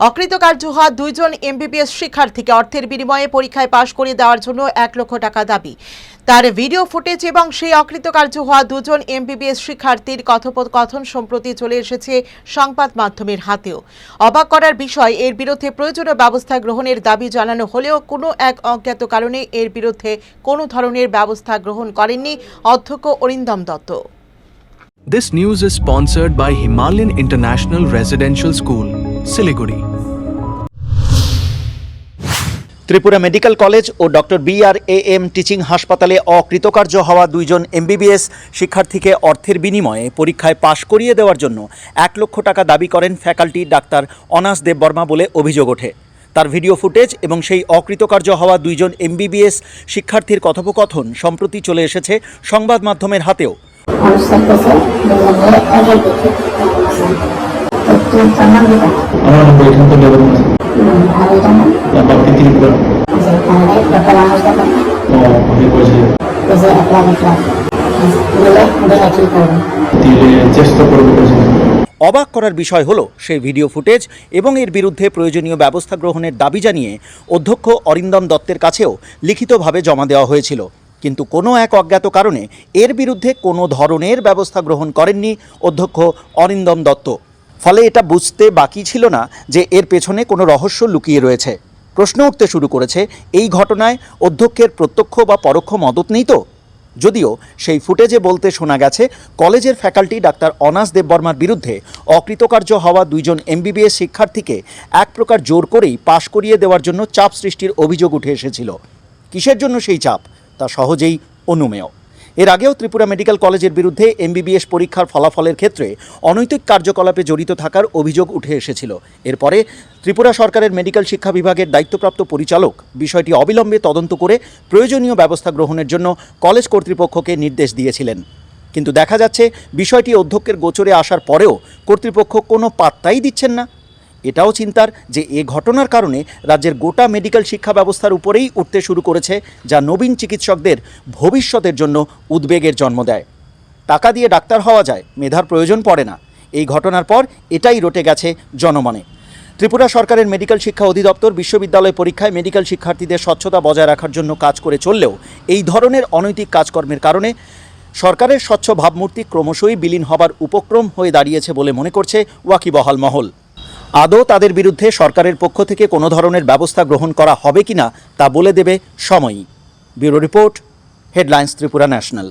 অকৃতকার্য হওয়া দুইজন এমবিবিএস শিক্ষার্থীকে অর্থের বিনিময়ে পরীক্ষায় পাশ করিয়ে দেওয়ার জন্য এক লক্ষ টাকা দাবি। তার ভিডিও ফুটেজ এবং সেই অকৃতকার্য হওয়া দুজন এমবিবিএস শিক্ষার্থীর কথোপকথন সম্প্রতি চলে এসেছে সংবাদ মাধ্যমের হাতেও। অবাক করার বিষয় এর বিরুদ্ধে প্রয়োজনীয় ব্যবস্থা গ্রহণের দাবি জানানো হলেও কোনো এক অজ্ঞাত কারণে এর বিরুদ্ধে কোনো ধরনের ব্যবস্থা গ্রহণ করেননি অধ্যক্ষ Arindam Dutta. This news is sponsored by Himalayan International Residential School, Siliguri. Tripura medical college O doctor B R A M teaching হাসপাতালে অকৃতকার্য হওয়া দুইজন এমবিবিএস শিক্ষার্থীকে অর্থের বিনিময়ে পরীক্ষায় পাশ করিয়ে দেওয়ার জন্য এক লক্ষ টাকা দাবি করেন ফ্যাকাল্টি ডাক্তার অনাস দেববর্মা বলে অভিযোগ ওঠে। তার ভিডিও ফুটেজ এবং সেই অকৃতকার্য হওয়া দুইজন এমবিবিএস শিক্ষার্থীর কথোপকথন সম্প্রতি চলে এসেছে সংবাদ মাধ্যমের হাতেও। আমার এখান থেকে অবাক করার বিষয় হলো সেই ভিডিও ফুটেজ এবং এর বিরুদ্ধে প্রয়োজনীয় ব্যবস্থা গ্রহণের দাবি জানিয়ে অধ্যক্ষ অরিন্দম দত্তের কাছেও লিখিতভাবে জমা দেওয়া হয়েছিল। কিন্তু কোনো এক অজ্ঞাত কারণে এর বিরুদ্ধে কোনো ধরনের ব্যবস্থা গ্রহণ করেননি অধ্যক্ষ অরিন্দম দত্ত। ফলে এটা বুঝতে বাকি ছিল না যে এর পেছনে কোনো রহস্য লুকিয়ে রয়েছে। প্রশ্ন উঠতে শুরু করেছে, এই ঘটনায় অধ্যক্ষের প্রত্যক্ষ বা পরোক্ষ মদত নেই তো? যদিও সেই ফুটেজে বলতে শোনা গেছে, কলেজের ফ্যাকাল্টি ডাক্তার অনাস দেববর্মার বিরুদ্ধে অকৃতকার্য হওয়া দুইজন এমবিবিএস শিক্ষার্থীকে এক প্রকার জোর করেই পাশ করিয়ে দেওয়ার জন্য চাপ সৃষ্টির অভিযোগ উঠে এসেছিল। কিসের জন্য সেই চাপ? তা সহজেই অনুমেয়। এর আগেও ত্রিপুরা মেডিকেল কলেজের বিরুদ্ধে এমবিবিএস পরীক্ষার ফলাফলের ক্ষেত্রে অনৈতিক কার্যকলাপে জড়িত থাকার অভিযোগ উঠে এসেছিল। এরপরে ত্রিপুরা সরকারের মেডিকেল শিক্ষা বিভাগের দায়িত্বপ্রাপ্ত পরিচালক বিষয়টি অবিলম্বে তদন্ত করে প্রয়োজনীয় ব্যবস্থা গ্রহণের জন্য কলেজ কর্তৃপক্ষকে নির্দেশ দিয়েছিলেন। কিন্তু দেখা যাচ্ছে বিষয়টি অধ্যক্ষের গোচরে আসার পরেও কর্তৃপক্ষ কোনো পাত্তাই দিচ্ছেন না। এটাও চিন্তার যে এ ঘটনার কারণে রাজ্যের গোটা মেডিকেল শিক্ষা ব্যবস্থার উপরেই উঠতে শুরু করেছে, যা নবীন চিকিৎসকদের ভবিষ্যতের জন্য উদ্বেগের জন্ম দেয়। টাকা দিয়ে ডাক্তার হওয়া যায়, মেধার প্রয়োজন পড়ে না। এই ঘটনার পর এটাই রটে গেছে জনমনে। ত্রিপুরা সরকারের মেডিকেল শিক্ষা অধিদপ্তর বিশ্ববিদ্যালয় পরীক্ষায় মেডিকেল শিক্ষার্থীদের স্বচ্ছতা বজায় রাখার জন্য কাজ করে চললেও এই ধরনের অনৈতিক কাজকর্মের কারণে সরকারের স্বচ্ছ ভাবমূর্তি ক্রমশই বিলীন হবার উপক্রম হয়ে দাঁড়িয়েছে বলে মনে করছে ওয়াকিবহাল মহল। আদৌ তাদের বিরুদ্ধে সরকারের পক্ষ থেকে কোনো ধরনের ব্যবস্থা গ্রহণ করা হবে কিনা তা বলে দেবে সময়ই bureau report, headlines Tripura national.